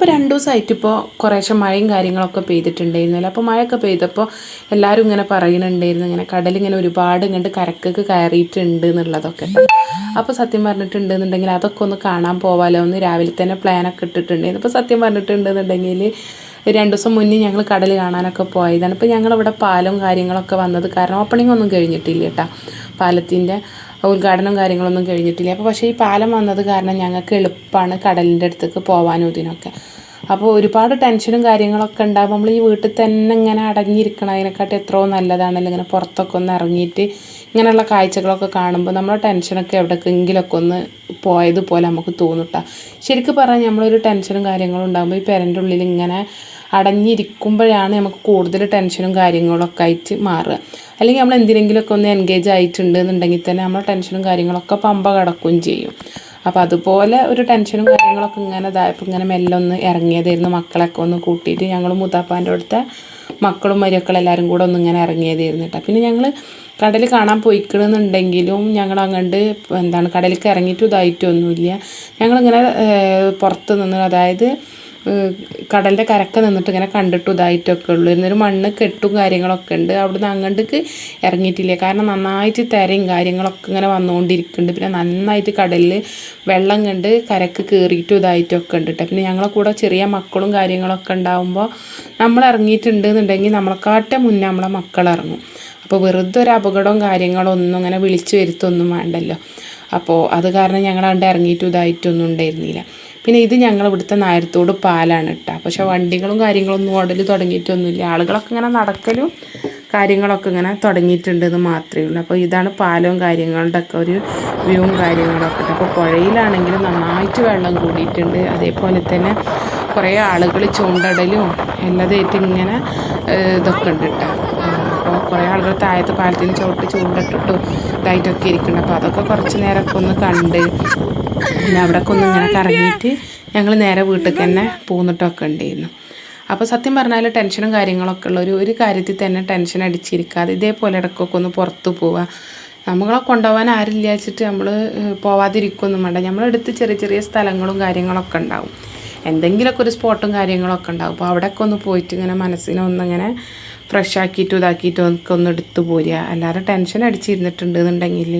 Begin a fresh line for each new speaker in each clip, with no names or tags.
അപ്പോൾ രണ്ട് ദിവസമായിട്ട് ഇപ്പോൾ കുറേശ്ശെ മഴയും കാര്യങ്ങളൊക്കെ പെയ്തിട്ടുണ്ടായിരുന്നല്ലോ. അപ്പോൾ മഴയൊക്കെ പെയ്തപ്പോൾ എല്ലാവരും ഇങ്ങനെ പറയുന്നുണ്ടായിരുന്നു. ഇങ്ങനെ കടലിങ്ങനെ ഒരുപാട് ഇങ്ങോട്ട് കരക്കൊക്കെ കയറിയിട്ടുണ്ട് എന്നുള്ളതൊക്കെ. അപ്പോൾ സത്യം പറഞ്ഞിട്ടുണ്ടെന്നുണ്ടെങ്കിൽ അതൊക്കെ ഒന്ന് കാണാൻ പോവാലോ? ഒന്ന് രാവിലെ തന്നെ പ്ലാനൊക്കെ ഇട്ടിട്ടുണ്ടായിരുന്നു. അപ്പോൾ സത്യം പറഞ്ഞിട്ടുണ്ടെന്നുണ്ടെങ്കിൽ രണ്ട് ദിവസം മുന്നേ ഞങ്ങൾ കടൽ കാണാനൊക്കെ പോയതാണ്. ഇപ്പോൾ ഞങ്ങളിവിടെ പാലും കാര്യങ്ങളൊക്കെ വന്നത് കാരണം ഓപ്പണിംഗ് ഒന്നും കഴിഞ്ഞിട്ടില്ല കേട്ടോ. പാലത്തിന്റെ ഉദ്ഘാടനം കാര്യങ്ങളൊന്നും കഴിഞ്ഞിട്ടില്ല. അപ്പോൾ പക്ഷേ ഈ പാലം വന്നത് കാരണം ഞങ്ങൾക്ക് എളുപ്പമാണ് കടലിന്റെ അടുത്തേക്ക് പോകാനും ഇതിനൊക്കെ. അപ്പോൾ ഒരുപാട് ടെൻഷനും കാര്യങ്ങളൊക്കെ ഉണ്ടാകുമ്പോൾ നമ്മൾ ഈ വീട്ടിൽ തന്നെ ഇങ്ങനെ അടങ്ങിയിരിക്കണം. അതിനെക്കാട്ടി എത്രയോ നല്ലതാണല്ലോ ഇങ്ങനെ പുറത്തൊക്കെ ഒന്ന് ഇറങ്ങിയിട്ട് ഇങ്ങനെയുള്ള കാഴ്ചകളൊക്കെ കാണുമ്പോൾ നമ്മളെ ടെൻഷനൊക്കെ എവിടേക്കെങ്കിലൊക്കെ ഒന്ന് പോയതുപോലെ നമുക്ക് തോന്നുട്ടാ ശരിക്കും പറഞ്ഞാൽ നമ്മളൊരു ടെൻഷനും കാര്യങ്ങളും ഉണ്ടാകുമ്പോൾ ഈ പെരന്റെ ഉള്ളിൽ ഇങ്ങനെ അടഞ്ഞിരിക്കുമ്പോഴാണ് നമുക്ക് കൂടുതൽ ടെൻഷനും കാര്യങ്ങളൊക്കെ ആയിട്ട് മാറുക. അല്ലെങ്കിൽ നമ്മൾ എന്തിനെങ്കിലുമൊക്കെ ഒന്ന് എൻഗേജ് ആയിട്ടുണ്ട് എന്നുണ്ടെങ്കിൽ തന്നെ നമ്മൾ ടെൻഷനും കാര്യങ്ങളൊക്കെ പമ്പ കിടക്കുകയും ചെയ്യും. അപ്പോൾ അതുപോലെ ഒരു ടെൻഷനും കാര്യങ്ങളൊക്കെ ഇങ്ങനെ ഇതായപ്പോൾ ഇങ്ങനെ മെല്ലെ ഒന്ന് ഇറങ്ങിയതായിരുന്നു മക്കളൊക്കെ ഒന്ന് കൂട്ടിയിട്ട് ഞങ്ങൾ മുത്താപ്പാന്റെ അടുത്ത മക്കളും മരിയൊക്കെ എല്ലാവരും കൂടെ ഒന്ന് ഇങ്ങനെ ഇറങ്ങിയതായിരുന്നു കേട്ടോ. പിന്നെ ഞങ്ങൾ കടൽ കാണാൻ പോയിക്കണമെന്നുണ്ടെങ്കിലും ഞങ്ങൾ അങ്ങോട്ട് എന്താണ് കടലിലേക്ക് ഇറങ്ങിയിട്ടും ഇതായിട്ടൊന്നുമില്ല. ഞങ്ങളിങ്ങനെ പുറത്ത് നിന്ന് അതായത് കടലിന്റെ കരക്ക് നിന്നിട്ട് ഇങ്ങനെ കണ്ടിട്ടു ഇതായിട്ടൊക്കെ ഉള്ളൂ. ഇരുന്നൊരു മണ്ണ് കെട്ടും കാര്യങ്ങളൊക്കെ ഉണ്ട്. അവിടുന്ന് അങ്ങോട്ടേക്ക് ഇറങ്ങിയിട്ടില്ല. കാരണം നന്നായിട്ട് തിരയും കാര്യങ്ങളൊക്കെ ഇങ്ങനെ വന്നുകൊണ്ടിരിക്കുന്നുണ്ട്. പിന്നെ നന്നായിട്ട് കടലിൽ വെള്ളം കണ്ട് കരക്ക് കയറിയിട്ടും ഇതായിട്ടൊക്കെ ഉണ്ട് കേട്ടോ പിന്നെ ഞങ്ങളെ കൂടെ ചെറിയ മക്കളും കാര്യങ്ങളൊക്കെ ഉണ്ടാകുമ്പോൾ നമ്മൾ ഇറങ്ങിയിട്ടുണ്ട് എന്നുണ്ടെങ്കിൽ നമ്മളെക്കാട്ടെ മുന്നേ നമ്മളെ മക്കൾ ഇറങ്ങും. അപ്പോൾ വെറുതെ ഒരു അപകടവും കാര്യങ്ങളോ ഒന്നും അങ്ങനെ വിളിച്ചു വരുത്തൊന്നും വേണ്ടല്ലോ. അപ്പോൾ അത് കാരണം ഞങ്ങൾ ഇറങ്ങിയിട്ടും ഇതായിട്ടൊന്നും ഉണ്ടായിരുന്നില്ല. പിന്നെ ഇത് ഞങ്ങൾ ഇവിടുത്തെ നായരത്തോട് പാലാണ് കേട്ടോ പക്ഷേ വണ്ടികളും കാര്യങ്ങളൊന്നും ഓടൽ തുടങ്ങിയിട്ടൊന്നുമില്ല. ആളുകളൊക്കെ ഇങ്ങനെ നടക്കലും കാര്യങ്ങളൊക്കെ ഇങ്ങനെ തുടങ്ങിയിട്ടുണ്ടെന്ന് മാത്രമേ ഉള്ളൂ. അപ്പോൾ ഇതാണ് പാലവും കാര്യങ്ങളുടെ ഒക്കെ ഒരു വ്യൂവും കാര്യങ്ങളൊക്കെ അപ്പോൾ പുഴയിലാണെങ്കിലും നന്നായിട്ട് വെള്ളം കൂടിയിട്ടുണ്ട്. അതേപോലെ തന്നെ കുറേ ആളുകൾ ചൂണ്ടടലും എല്ലാതായിട്ട് ഇങ്ങനെ ഇതൊക്കെ ഉണ്ട് കേട്ടോ അപ്പോൾ കുറേ ആളുകൾ താഴത്ത് പാലത്തിന് ചവിട്ട് ചൂണ്ടിട്ടിട്ടും ഇതായിട്ടൊക്കെ ഇരിക്കുന്നുണ്ട്. അപ്പോൾ അതൊക്കെ കുറച്ച് നേരമൊക്കെ ഒന്ന് കണ്ട് പിന്നെ അവിടെയൊക്കെ ഒന്ന് ഇങ്ങനെ കറങ്ങിയിട്ട് ഞങ്ങൾ നേരെ വീട്ടിൽ തന്നെ പോന്നിട്ടൊക്കെ ഉണ്ടായിരുന്നു. അപ്പോൾ സത്യം പറഞ്ഞാൽ ടെൻഷനും കാര്യങ്ങളൊക്കെ ഉള്ള ഒരു ഒരു കാര്യത്തിൽ തന്നെ ടെൻഷൻ അടിച്ചിരിക്കാതെ ഇതേപോലെ ഇടയ്ക്കൊക്കെ ഒന്ന് പുറത്ത് പോവുക നമ്മളെ കൊണ്ടുപോകാൻ ആരില്ല വെച്ചിട്ട് നമ്മൾ പോവാതിരിക്കൊന്നും വേണ്ട. നമ്മളെടുത്ത് ചെറിയ ചെറിയ സ്ഥലങ്ങളും കാര്യങ്ങളൊക്കെ ഉണ്ടാവും. എന്തെങ്കിലുമൊക്കെ ഒരു സ്പോട്ടും കാര്യങ്ങളൊക്കെ ഉണ്ടാവും. അപ്പോൾ അവിടെയൊക്കെ ഒന്ന് പോയിട്ട് ഇങ്ങനെ മനസ്സിനെ ഒന്നിങ്ങനെ ഫ്രഷ് ആക്കിയിട്ടും ഇതാക്കിയിട്ടും ഒക്കെ ഒന്ന് എടുത്തു പോരുക. അല്ലാതെ ടെൻഷൻ അടിച്ചിരുന്നിട്ടുണ്ട് എന്നുണ്ടെങ്കിൽ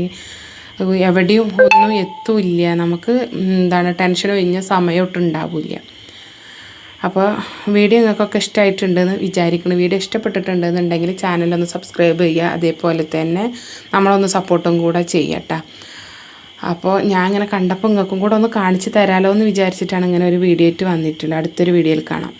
എവിടെയും ഒന്നും എത്തൂല്ല. നമുക്ക് എന്താണ് ടെൻഷൻ ഒഴിഞ്ഞ സമയമൊട്ടും ഉണ്ടാവില്ല. അപ്പോൾ വീഡിയോ നിങ്ങൾക്കൊക്കെ ഇഷ്ടമായിട്ടുണ്ടെന്ന് വിചാരിക്കുന്നു. വീഡിയോ ഇഷ്ടപ്പെട്ടിട്ടുണ്ടെന്നുണ്ടെങ്കിൽ ചാനലൊന്ന് സബ്സ്ക്രൈബ് ചെയ്യുക. അതേപോലെ തന്നെ നമ്മളൊന്ന് സപ്പോർട്ടും കൂടെ ചെയ്യട്ടോ. അപ്പോൾ ഞാൻ ഇങ്ങനെ കണ്ടപ്പോൾ നിങ്ങൾക്കും കൂടെ ഒന്ന് കാണിച്ച് തരാമല്ലോ എന്ന് വിചാരിച്ചിട്ടാണ് ഇങ്ങനെ ഒരു വീഡിയോ ആയിട്ട് വന്നിട്ടുള്ളത്. അടുത്തൊരു വീഡിയോയിൽ കാണാം.